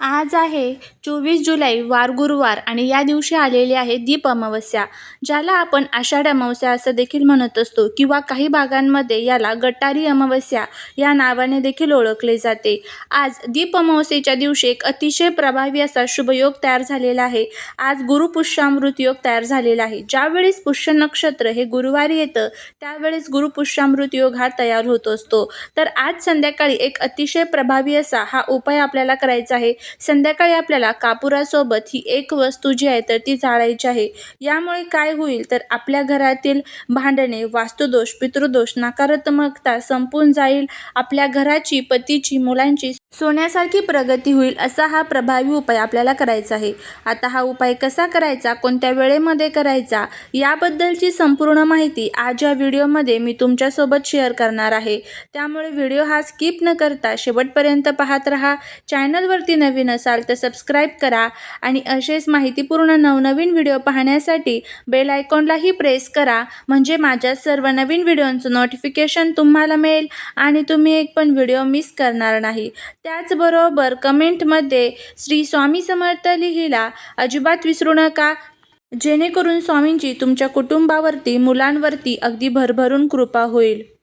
आज आहे चोवीस जुलै वार गुरुवार आणि या दिवशी आलेली आहे दीप अमावस्या ज्याला आपण आषाढ अमावस्या असं देखील म्हणत असतो किंवा काही भागांमध्ये याला गटारी अमावस्या या नावाने देखील ओळखले जाते. आज दीप अमावस्येच्या दिवशी एक अतिशय प्रभावी असा शुभयोग तयार झालेला आहे. आज गुरुपुष्यामृत योग तयार झालेला आहे. ज्यावेळेस पुष्य नक्षत्र हे गुरुवारी येतं त्यावेळेस गुरुपुष्यामृत योग हा तयार होत असतो. तर आज संध्याकाळी एक अतिशय प्रभावी असा हा उपाय आपल्याला करायचा आहे. संध्याकाळी आपल्याला कापुरासोबत ही एक वस्तू जी आहे तर ती जाळायची आहे. यामुळे काय होईल? तर आपल्या घरातील भांडणे वास्तुदोष पितृदोष नकारात्मकता संपून जाईल. आपल्या घराची पतीची मुलांची सोन्यासारखी प्रगती होईल असा हा प्रभावी उपाय आपल्याला करायचा आहे. आता हा उपाय कसा करायचा कोणत्या वेळेमध्ये करायचा याबद्दलची संपूर्ण माहिती आज या व्हिडिओमध्ये मी तुमच्यासोबत शेअर करणार आहे. त्यामुळे व्हिडिओ हा स्किप न करता शेवटपर्यंत पाहत राहा. चॅनलवरती नवीन असाल तर सबस्क्राईब करा आणि असेच माहितीपूर्ण नवनवीन व्हिडिओ पाहण्यासाठी बेल आयकॉनलाही प्रेस करा. म्हणजे माझ्या सर्व नवीन व्हिडिओंचं नोटिफिकेशन तुम्हाला मिळेल आणि तुम्ही एक पण व्हिडिओ मिस करणार नाही. त्याचबरोबर कमेंटमध्ये श्री स्वामी समर्थ लिहिला अजिबात विसरू नका. जेणेकरून स्वामींची तुमच्या कुटुंबावरती मुलांवरती अगदी भरभरून कृपा होईल.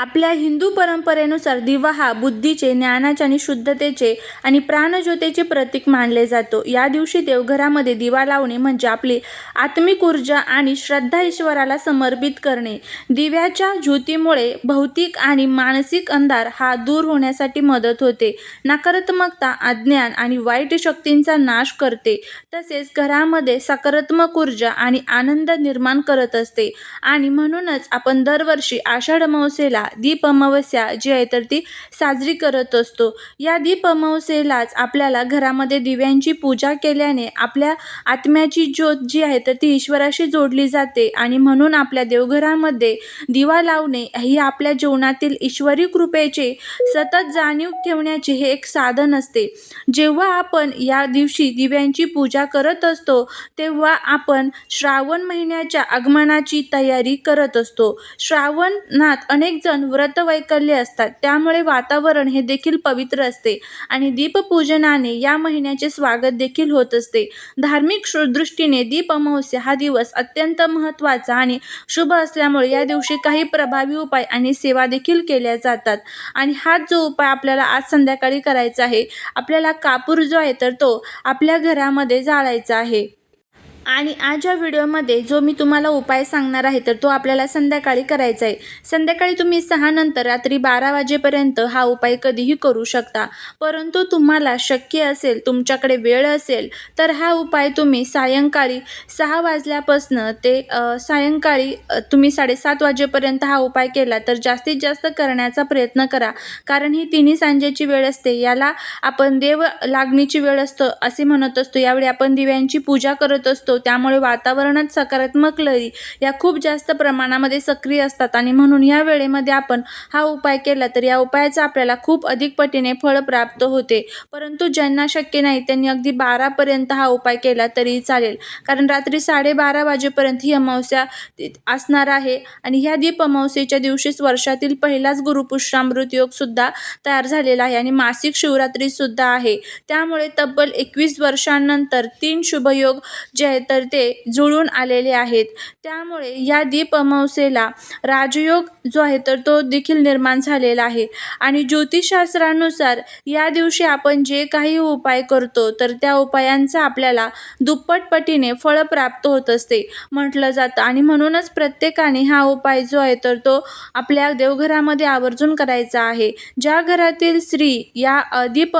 आपल्या हिंदू परंपरेनुसार दिवा हा बुद्धीचे ज्ञानाचे आणि शुद्धतेचे आणि प्राणज्योतेचे प्रतीक मानले जातो. या दिवशी देवघरामध्ये दिवा लावणे म्हणजे आपली आत्मिक ऊर्जा आणि श्रद्धा ईश्वराला समर्पित करणे. दिव्याच्या ज्योतीमुळे भौतिक आणि मानसिक अंधार हा दूर होण्यासाठी मदत होते. नकारात्मकता अज्ञान आणि वाईट शक्तींचा नाश करते. तसेच घरामध्ये सकारात्मक ऊर्जा आणि आनंद निर्माण करत असते. आणि म्हणूनच आपण दरवर्षी आषाढ अमावस्येला दीप अमावस्या जी आहे तर ती साजरी करत असतो. या दीप अमावस्येलाच आपल्याला घरामध्ये दिव्यांची पूजा केल्याने आपल्या आत्म्याची ज्योत जी आहे तर ती ईश्वराशी जोडली जाते आणि म्हणून आपल्या देवघरामध्ये दिवा लावणे ही आपल्या जीवनातील ईश्वरी कृपेचे सतत जाणीव ठेवण्याचे हे एक साधन असते. जेव्हा आपण या दिवशी दिव्यांची पूजा करत असतो तेव्हा आपण श्रावण महिन्याच्या आगमनाची तयारी करत असतो. श्रावणात अनेक जण व्रतवैकल्य असतात. त्यामुळे वातावरण हे देखील पवित्र असते आणि दीपपूजनाने या महिन्याचे स्वागत देखील होत असते. धार्मिक दृष्टीने दीप अमावस्या हा दिवस अत्यंत महत्त्वाचा आणि शुभ असल्यामुळे या दिवशी काही प्रभावी उपाय आणि सेवा देखील केल्या जातात. आणि हाच जो उपाय आपल्याला आज संध्याकाळी करायचा आहे आपल्याला कापूर जो आहे तर तो आपल्या घरामध्ये जाळायचा आहे. आणि आज या व्हिडिओमध्ये जो मी तुम्हाला उपाय सांगणार आहे तर तो आपल्याला संध्याकाळी करायचा आहे. संध्याकाळी तुम्ही सहा नंतर रात्री बारा वाजेपर्यंत हा उपाय कधीही करू शकता. परंतु तुम्हाला शक्य असेल तुमच्याकडे वेळ असेल तर हा उपाय तुम्ही सायंकाळी सहा वाजल्यापासनं ते सायंकाळी तुम्ही साडेसात वाजेपर्यंत हा उपाय केला तर जास्तीत जास्त करण्याचा प्रयत्न करा. कारण ही तिन्ही सांजेची वेळ असते. याला आपण देव लागणीची वेळ असतो असे म्हणत असतो. यावेळी आपण दिव्यांची पूजा करत असतो. त्यामुळे वातावरणात सकारात्मक लहरी या खूप जास्त प्रमाणामध्ये सक्रिय असतात. आणि म्हणून या वेळेमध्ये आपण हा उपाय केला तर या उपायाचा आपल्याला खूप अधिक पटीने फळ प्राप्त होते. परंतु ज्यांना शक्य नाही त्यांनी अगदी बारापर्यंत हा उपाय केला तरी चालेल. कारण रात्री साडेबारा वाजेपर्यंत ही अमावस्या असणार आहे. आणि ह्या दीप अमावस्येच्या दिवशीच वर्षातील पहिलाच गुरुपुष्यामृत योग सुद्धा तयार झालेला आहे. आणि मासिक शिवरात्री सुद्धा आहे. त्यामुळे तब्बल एकवीस वर्षांनंतर तीन शुभयोग जे तर ते जुळून आलेले आहेत. त्यामुळे या दीप राजयोग जो आहे तर तो देखील निर्माण झालेला आहे. आणि ज्योतिषशास्त्रानुसार या दिवशी आपण जे काही उपाय करतो तर त्या उपायांचा आपल्याला दुप्पट पटीने फळ प्राप्त होत असते म्हटलं जातं. आणि म्हणूनच प्रत्येकाने हा उपाय जो आहे तर तो आपल्या देवघरामध्ये आवर्जून करायचा आहे. ज्या घरातील स्त्री या अ, दीप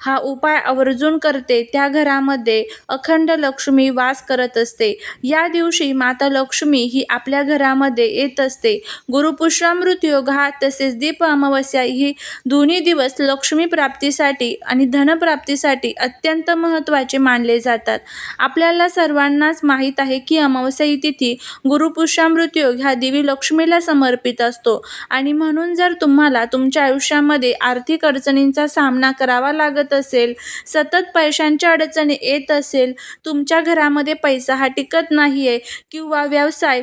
हा उपाय आवर्जून करते त्या घरामध्ये अखंड लक्ष्मी वास करत असते. या दिवशी माता लक्ष्मी ही आपल्या घरामध्ये येत असते. गुरुपुष्यामृत योग हा तसेच दीप अमावस्या ही दोन्ही दिवस लक्ष्मी प्राप्तीसाठी आणि धनप्राप्तीसाठी अत्यंत महत्त्वाचे मानले जातात. आपल्याला सर्वांनाच माहीत आहे की अमावस्या ही तिथी गुरुपुष्यामृत योग ह्या देवी लक्ष्मीला समर्पित असतो. आणि म्हणून जर तुम्हाला तुमच्या आयुष्यामध्ये आर्थिक अडचणींचा सामना करावा लागत असेल सतत पैशांच्या अडचणी येत असेल तुमच्या तुमच्या घरामध्ये पैसा हा टिकत नाही आहे किंवा व्यवसाय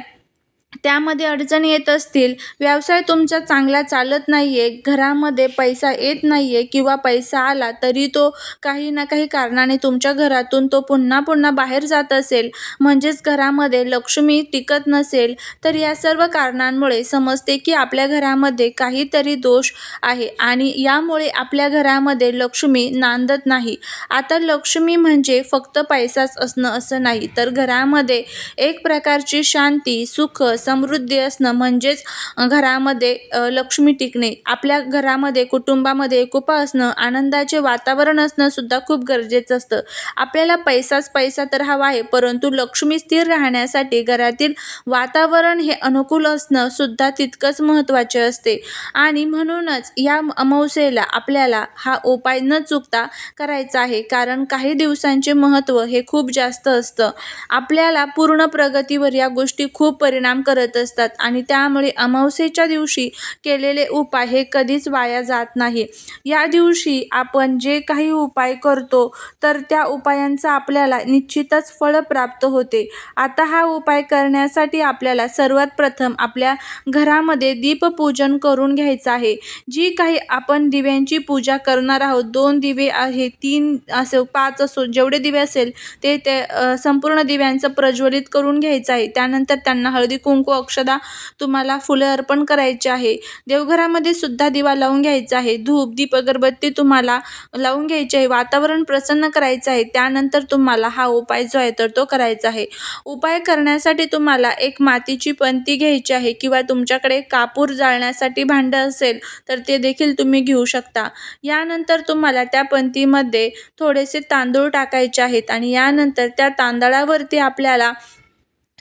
त्यामध्ये अडचणी येत असतील व्यवसाय तुमचा चांगला चालत नाही आहे घरामध्ये पैसा येत नाही आहे किंवा पैसा आला तरी तो काही ना काही कारणाने तुमच्या घरातून तो पुन्हा पुन्हा बाहेर जात असेल. म्हणजेच घरामध्ये लक्ष्मी टिकत नसेल तर या सर्व कारणांमुळे समजते की आपल्या घरामध्ये काहीतरी दोष आहे आणि यामुळे आपल्या घरामध्ये लक्ष्मी नांदत नाही. आता लक्ष्मी म्हणजे फक्त पैसाच असणं असं नाही तर घरामध्ये एक प्रकारची शांती सुख समृद्धी असणं म्हणजेच घरामध्ये लक्ष्मी टिकणे. आपल्या घरामध्ये कुटुंबामध्ये एकोपा असणं आनंदाचे वातावरण असणं सुद्धा खूप गरजेचं असतं. आपल्याला पैसाच पैसा तर हवा आहे परंतु लक्ष्मी स्थिर राहण्यासाठी घरातील वातावरण हे अनुकूल असणं सुद्धा तितकंच महत्त्वाचे असते. आणि म्हणूनच या अमावस्येला आपल्याला हा उपाय न चुकता करायचा आहे कारण काही दिवसांचे महत्त्व हे खूप जास्त असतं. आपल्याला पूर्ण प्रगतीवर या गोष्टी खूप परिणाम करत असतात. आणि त्यामुळे अमावस्येच्या दिवशी केलेले उपाय हे कधीच वाया जात नाही. या दिवशी आपण जे काही उपाय करतो तर त्या उपायांचा आपल्याला निश्चितच फळ प्राप्त होते. आता हा उपाय करण्यासाठी आपल्याला सर्वात प्रथम आपल्या घरामध्ये दीपपूजन करून घ्यायचं आहे. जी काही आपण दिव्यांची पूजा करणार आहोत दोन दिवे आहे तीन असो पाच असो जेवढे दिवे असेल ते ते संपूर्ण दिव्यांचं प्रज्वलित करून घ्यायचं आहे. त्यानंतर त्यांना हळदी कुंकू अक्षदा तुम्हाला फुलं अर्पण करायची आहे. देवघरामध्ये सुद्धा दिवा लावून घ्यायचा आहे. धूप दीप अगरबत्ती तुम्हाला लावून घ्यायची आहे. वातावरण प्रसन्न करायचं आहे. त्यानंतर तुम्हाला हा उपाय जो आहे तर तो करायचा आहे. उपाय करण्यासाठी तुम्हाला एक मातीची पंती घ्यायची आहे किंवा तुमच्याकडे कापूर जाळण्यासाठी भांडं असेल तर ते देखील तुम्ही घेऊ शकता. यानंतर तुम्हाला त्या पंतीमध्ये थोडेसे तांदूळ टाकायचे आहेत आणि यानंतर त्या तांदळावरती आपल्याला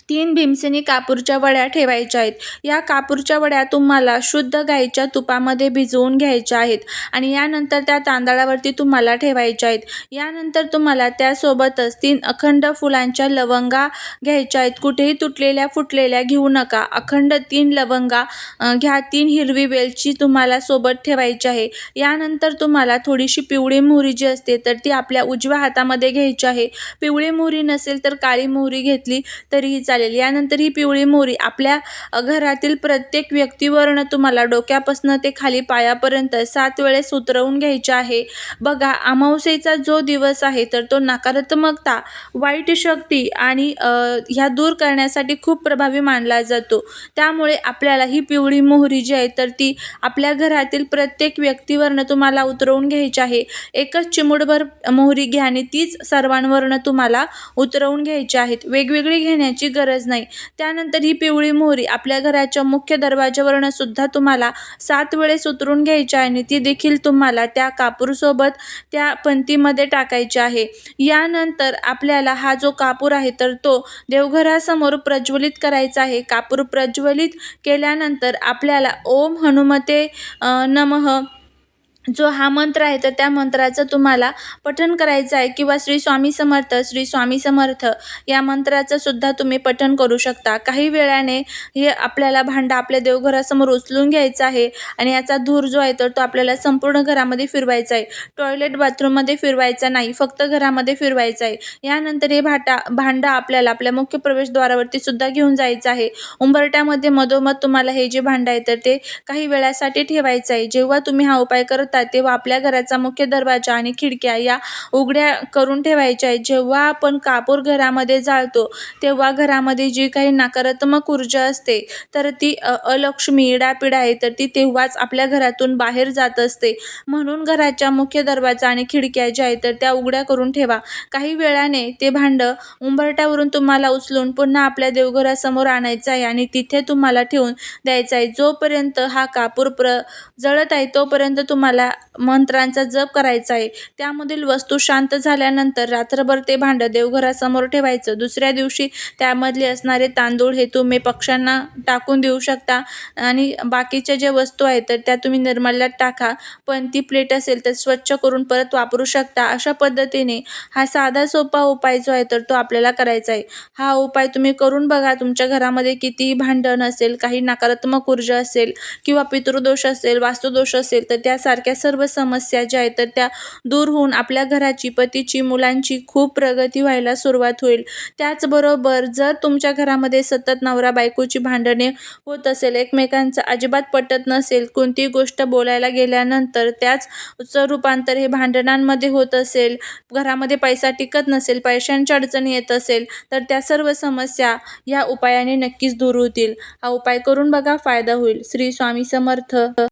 तीन भीमसेनी कापूरच्या वड्या ठेवायच्या आहेत. या कापूरच्या वड्या तुम्हाला शुद्ध गाईच्या तुपामध्ये भिजवून घ्यायच्या आहेत आणि यानंतर त्या तांदळावरती तुम्हाला ठेवायच्या आहेत. यानंतर तुम्हाला त्यासोबतच तीन अखंड फुलांच्या लवंगा घ्यायच्या आहेत. कुठेही तुटलेल्या फुटलेल्या घेऊ नका. अखंड तीन लवंगा घ्या. तीन हिरवी वेलची तुम्हाला सोबत ठेवायची आहे. यानंतर तुम्हाला थोडीशी पिवळी मोहरी जी असते तर ती आपल्या उजव्या हातामध्ये घ्यायची आहे. पिवळी मोहरी नसेल तर काळी मोहरी घेतली तरीही चालेल. यानंतर ही पिवळी मोहरी आपल्या घरातील प्रत्येक व्यक्तीवरनं तुम्हाला डोक्यापासून ते खाली पायापर्यंत सात वेळेस उतरवून घ्यायचे आहे. बघा अमावस्येचा जो दिवस आहे तर तो नकारात्मकता वाईट शक्ती आणि ह्या दूर करण्यासाठी खूप प्रभावी मानला जातो. त्यामुळे आपल्याला ही पिवळी मोहरी जी आहे तर ती आपल्या घरातील प्रत्येक व्यक्तीवरनं तुम्हाला उतरवून घ्यायची आहे. एकच चिमुडभर मोहरी घ्या आणि तीच सर्वांवरनं तुम्हाला उतरवून घ्यायची आहेत. वेगवेगळी घेण्याची गरज नाही. त्यानंतर ही पिवळी मोहरी आपल्या घराच्या मुख्य दरवाज्यावरनं सुद्धा तुम्हाला सात वेळेस उतरून घ्यायची आहे आणि ती देखील तुम्हाला त्या कापूरसोबत त्या पंतीमध्ये टाकायची आहे. यानंतर आपल्याला हा जो कापूर आहे तर तो देवघरासमोर प्रज्वलित करायचा आहे. कापूर प्रज्वलित केल्यानंतर आपल्याला ओम हनुमते नमः जो हा मंत्र आहे तर त्या मंत्राचं तुम्हाला पठण करायचं आहे किंवा श्री स्वामी समर्थ श्री स्वामी समर्थ या मंत्राचं सुद्धा तुम्ही पठण करू शकता. काही वेळाने हे आपल्याला भांडं आपल्या देवघरासमोर उचलून घ्यायचं आहे आणि याचा धूर जो आहे तर तो आपल्याला संपूर्ण घरामध्ये फिरवायचा आहे. टॉयलेट बाथरूममध्ये फिरवायचा नाही फक्त घरामध्ये फिरवायचं आहे. यानंतर हे भाटा भांडं आपल्याला आपल्या मुख्य प्रवेशद्वारावरती सुद्धा घेऊन जायचं आहे. उंबरट्यामध्ये मधोमध तुम्हाला हे जे भांडं आहे तर ते काही वेळासाठी ठेवायचं आहे. जेव्हा तुम्ही हा उपाय करता तेव्हा आपल्या घराचा मुख्य दरवाजा आणि खिडक्या या उघड्या करून ठेवायच्या आहेत. जेव्हा आपण कापूर घरामध्ये जाळतो तेव्हा घरामध्ये जी काही नकारात्मक ऊर्जा असते तर ती अ अलक्ष्मी इडापिडा आहे तर ती तेव्हाच आपल्या घरातून बाहेर जात असते. म्हणून घराच्या मुख्य दरवाजा आणि खिडक्या ज्या आहेत तर त्या उघड्या करून ठेवा. काही वेळाने ते भांडं उंबरट्यावरून तुम्हाला उचलून पुन्हा आपल्या देवघरासमोर आणायचं आहे आणि तिथे तुम्हाला ठेवून द्यायचं आहे. जोपर्यंत हा कापूर प्र जळत आहे तोपर्यंत तुम्हाला मंत्रांचा जप करायचा आहे. त्यामधील वस्तू शांत झाल्यानंतर रात्रभर ते भांडं देवघरासमोर ठेवायचं. दुसऱ्या दिवशी त्यामधले असणारे तांदूळ हे तुम्ही पक्ष्यांना टाकून देऊ शकता. आणि बाकीच्या ज्या वस्तू आहेत तर त्या तुम्ही निर्माल्यात टाका. पण ती प्लेट असेल तर स्वच्छ करून परत वापरू शकता. अशा पद्धतीने हा साधा सोपा उपाय जो आहे तर तो आपल्याला करायचा आहे. हा उपाय तुम्ही करून बघा. तुमच्या घरामध्ये कितीही भांडण असेल काही नकारात्मक ऊर्जा असेल किंवा पितृदोष असेल वास्तुदोष असेल तर त्यासारख्या सर्व समस्या ज्या आहेत तर त्या दूर होऊन आपल्या घराची पतीची मुलांची खूप प्रगती व्हायला सुरुवात होईल. त्याचबरोबर जर तुमच्या घरामध्ये सतत नवरा बायकोची भांडणे होत असेल एकमेकांचं अजिबात पटत नसेल कोणतीही गोष्ट बोलायला गेल्यानंतर त्याच रूपांतर हे भांडणांमध्ये होत असेल घरामध्ये पैसा टिकत नसेल पैशांच्या अडचणी येत असेल तर त्या सर्व समस्या या उपायाने नक्कीच दूर होतील. हा उपाय करून बघा फायदा होईल. श्री स्वामी समर्थ.